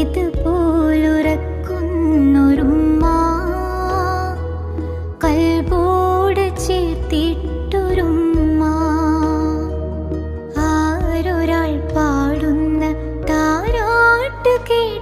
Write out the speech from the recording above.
ഇതുപോലുറക്കുന്നൊരുമ്മ. കൽബോട് ചേർത്തിട്ടൊരുമ്മ. ആരൊരാൾ പാടുന്ന താരാട്ട് കേട്ട